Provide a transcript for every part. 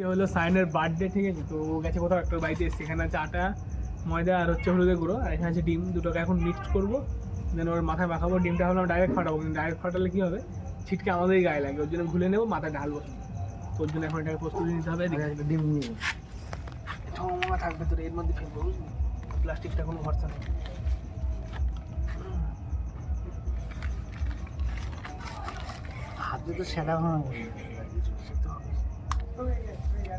যে হলো সাইনের বার্থডে ঠিক আছে? তো ও গেছে কোথাও একটা বাড়িতে এসছে। এখানে আছে আটা ময়দা আর হচ্ছে হলুদের গুঁড়ো আর এখানে আছে ডিম। দুটোকে এখন মিক্সড করব। দেন ওর মাথায় মাখাবো। ডিমটা হলো ডাইরেক্ট ফাটাবো। কিন্তু ডাইরেক্ট ফাটালে কী হবে? ছিটকে আমাদেরই গায়ে লাগে। ওর জন্য ঘুলে নেব মাথায় ঢালবো। তো ওর জন্য এখন এটাকে প্রস্তুতি নিতে হবে। আসবে ডিম নিয়ে মামা থাকবে তোর এর মধ্যে ফেলব বুঝলি? প্লাস্টিকটা কোনো ভরসা নেই। হাতে তো সেটা ভাঙা না?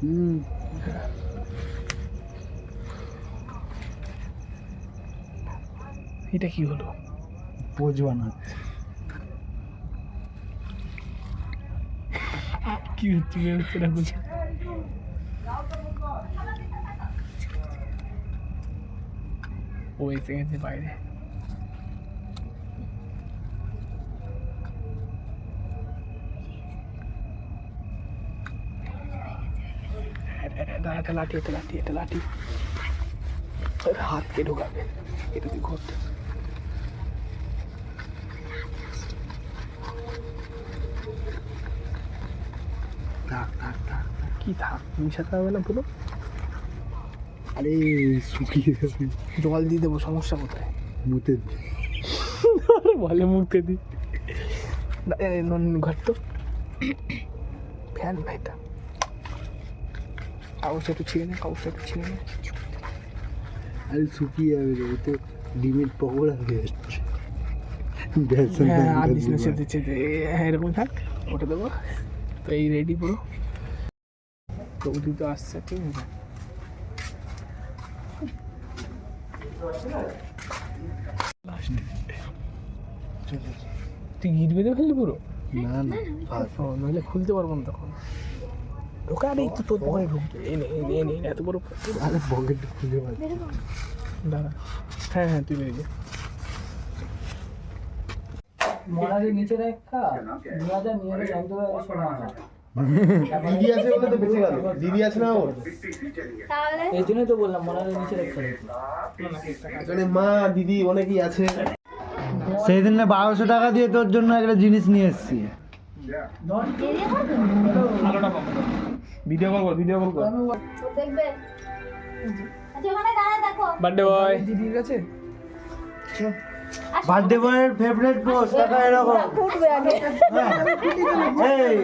হুম এটা কি হলো পোজ বানাচ্ছে কি হচ্ছে না বুঝে ও এসে গেছে বাইরে। এটা- এটা- এটা- এটা লাঠি এটা লাঠি এটা লাঠি। হাতকে ঢোকাবে। এটা তুই ঘুরতে থাক থাক থাক থাক। কি থাক? মিশাতে হবে না পুরো? আরে শুকিয়ে যাবে জল দিয়ে দেবো সমস্যা কোথায়? মুতে বলে মুখে দি। ঘর তো। ফ্যান ভাইটা। কাগজটা একটু ছিঁড়ে নে কাগজটা একটু ছিঁড়ে নে। আরে শুকিয়ে যাবে রে তো ডিমের পকোড়া হয়ে যাচ্ছে। হ্যাঁ আর সেতে সেতে হ্যাঁ এরকম থাক ওটা দেবো। তো এই রেডি পুরো সৌদি তো আসছে ঠিক আছে? তুই গিট বেঁধে ফেললি পুরো? না না। নইলে খুলতে পারব না তখন। ঢোকা একটু তোর ঢুকবে এনে এনে এনে এত বড় আরে পকেট খুলে পাচ্ছি দাঁড়া। হ্যাঁ হ্যাঁ তুই বেরিয়ে মনারের নিচে দেখা দু হাজার নিয়ে জানতে পারে শোনা দিদি আছে বলে তো বেঁচে গেল। দিদি আছে না ওর? তাহলে? এই জন্যই তো বললাম নিচে রাখতে এখানে মা দিদি অনেকেই আছে। সেই দিনে বারোশো টাকা দিয়ে তোর জন্য একটা জিনিস নিয়ে এসেছি। ভিডিও কল কর ভিডিও কল কর। দেখবে? আচ্ছা বার্থডে বয় দিদির কাছে? বার্থডে বয়ের ফেভারিট পোস্ট দেখা এরকম। ফুটবে আগে। এই।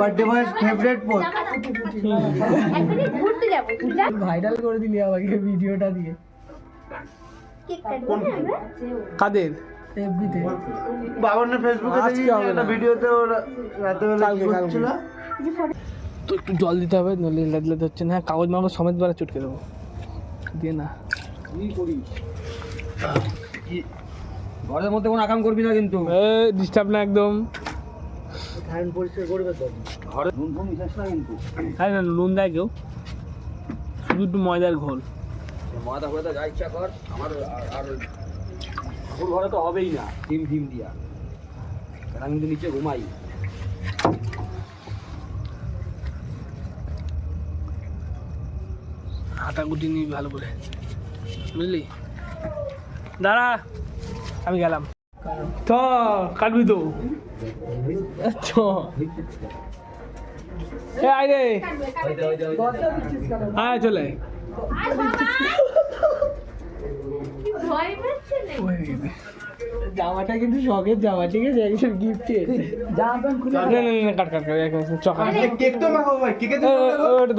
বার্থডে বয়ের ফেভারিট পোস্ট ঘুরতে যাব। ভাইরাল করে দিলি আমাকে ভিডিওটা দিয়ে। কাদের? এফবিতে বাবনের ফেসবুকে আজকে হবে না। ভিডিওতে ওরা ফটো তো একটু জল দিতে হবে লেদ হচ্ছে না। হ্যাঁ কাগজ মাগজ সমেত বেলা চটকে দেবো। দিয়ে না। ঘরের মধ্যে কোনো আকাম করবি না কিন্তু। ডিস্টার্ব না একদম। ধান পরিষ্কার করবে তো। নুন ফোন মিশাস না কিন্তু। হ্যাঁ না নুন দেয় কেউ। শুধু একটু ময়দার ঘোল। মাথা ফোড়াতে যা ইচ্ছা কর। আমার আর- ঠাকুর ঘরে তো হবেই না। ডিম ডিম দিয়া। আমি কিন্তু নিচে ঘুমাই। হাতা গুটি নিবি ভালো করে। বুঝলি? দাঁড়া আমি গেলাম। তো কাটবি তো? আয় রে। আয় চলে। ভয়। জামাটা কিন্তু শখের জামা ঠিক আছে? একজন গিফটের জামা প্যান্ট খুলে না না না কাট কাট কাট এক মিনিট, চকা কেক তো মাখাবো ভাই কেকে তো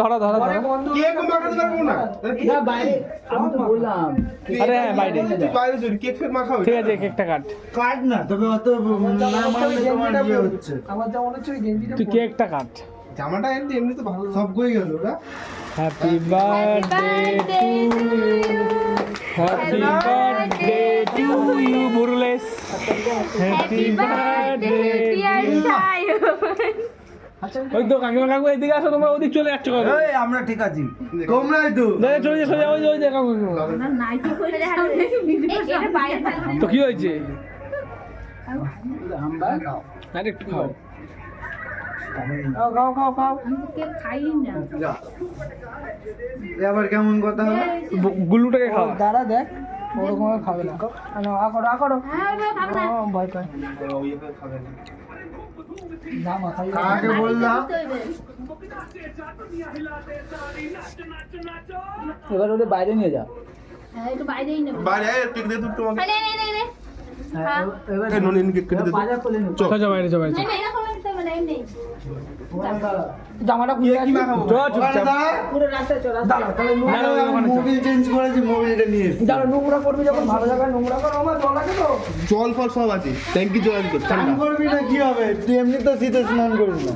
ধরা ধরা ধরা। কেক মাখাতে পারব না। না বাইরে আমি তো বললাম। আরে হ্যাঁ বাইরে। তুই বাইরে কেক ফেক মাখাবি ঠিক আছে কেকটা কাট। কাট না তবে অত না মানলে তোমার ইয়ে হচ্ছে। আমার যা মনে হচ্ছে গেঞ্জিটা তুই কেকটা কাট। জামাটা এমনি এমনি তো ভালো সব কই গেল ওরা happy birthday to happy birthday to you মুরলেস happy birthday ওই তো কাকিমা কাকু এদিকে আসো তোমরা ওদিক চলে যাচ্ছ কেন এই আমরা ঠিক আছি। তোমরাই তো। দেখে চলে যা সোজা ওই ওই বাইরে তো কি হয়েছে? আর একটু খাও। কেক খাই না এ আবার কেমন কথা হলো? গুল্লুটাকে খাওয়া। দাঁড়া দেখ ওরকম খাবে না। আনো, আ করো আ করো। হ্যাঁ ওটা খাব না ও, ভয় পায় কাকে বললাম? এবার ওদের বাইরে নিয়ে যা। হ্যাঁ বাইরে জামাটা খুলে আসবি? পুরো রাস্তায় চল দাঁড়া তাহলে না, না, ওই ওখানে চল। মোবিল চেঞ্জ করেছি মোবিলটা নিয়ে এসছি। যারা নোংরা করবি যখন ভালো জায়গায় নোংরা করো আমার জল লাগে তো। জল ফল সব আছে। ট্যাঙ্কি জল আছে স্নান করবি না কি হবে? তুই এমনি তো শীতে স্নান করিস না।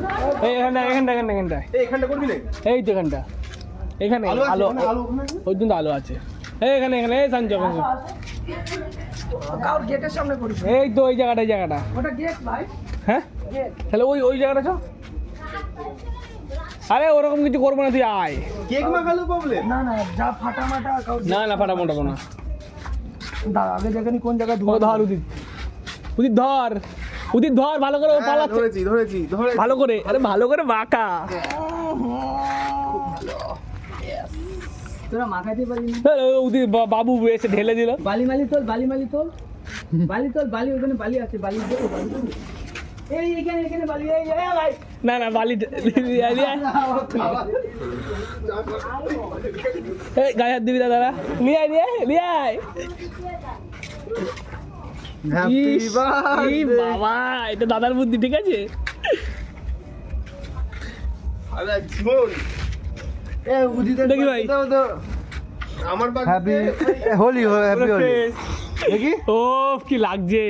এই এখানটা এখানটা এখানটা এখানটা এখানটা করবি না? এই তো এখানটা। এখানে আলো ওই জন্য আলো আছে। এই এখানে এখানে এই সঞ্চয় কাউর গেটের সামনে করিস এই তো ওই জায়গাটা এই জায়গাটা। ওটা গেট ভাই। হ্যাঁ? তাহলে ওই ওই জায়গাটা চ। আরে ওরকম কিছু করব না তুই আয়। কেক মাখালো প্রবলেম? না না যা ফাটা মাটা না না ফাটা মোটাবো না। দাঁড়া আগে দেখেনি কোন জায়গায় ধোয়া ধর উদিত। উদিত ধর। উদিত ধর ভালো করে ও পালাচ্ছে। হ্যাঁ, ধরেছি ধরেছি। ধরে ভালো করে আরে ভালো করে বাঁকা তোরা মাখাইতে পারিনি? আরে ও উদিত বাবু এসে ঢেলে দিল। বালি মালি তোল বালি মালি তোল। বালি তোল বালি ওখানে বালি আছে বালি বালি না না বালি গায়ে হাত দিবি দাদা। নিয়ে আয় নিয়ে আয়, নিয়ে আয়। ইস, ই বাবা এটা দাদার বুদ্ধি ঠিক আছে? আমার হ্যাপি হোলি হ্যাপি হোলি দেখি। ও কি লাগছে।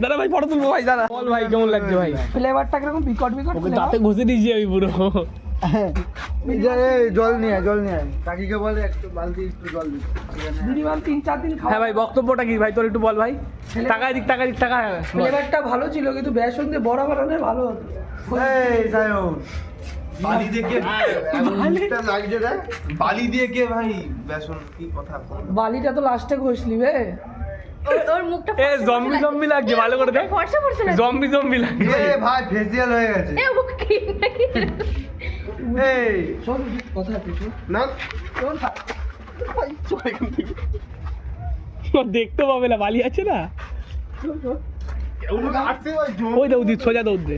দাদা ভাই ফটো তুলবো ভাই দাদা। বল ভাই কেমন লাগছে ভাই? ফ্লেভারটা কীরকম? বিকট বিকট ওকে দাঁতে ঘষে দিয়েছি আমি পুরো। জল নিয়ে জল নিয়ে কাকিকে বলে একটু বালতি একটু জল মিনিমাম তিন চার দিন হ্যাঁ ভাই বক্তব্যটা কি ভাই? তোর একটু বল ভাই। টাকায় দিক টাকায় দিক টাকা ফ্লেভারটা ভালো ছিল কিন্তু বেসন দিয়ে বড় বানালে ভালো হতো। এই সায়ন বালি দিয়ে কে লাগছে রে। বালি দিয়ে কে ভাই বেসন? কি কথা? বালিটা তো লাস্টে ঘষলি বে। ওর- ওর মুখটা এ জম্বি জম্বি লাগছে ভালো করে দেখ। ফর্সা ফর্সা লাগছে। জম্বি জম্বি লাগছে। এ ভাই ফেসিয়াল হয়ে গেছে। এ ও কি নাকি? এই। শোন কথা কিছু না। শোন দেখতে পাবে না বালি আছে না? ওই দৌড় দি সোজা দৌড় দে।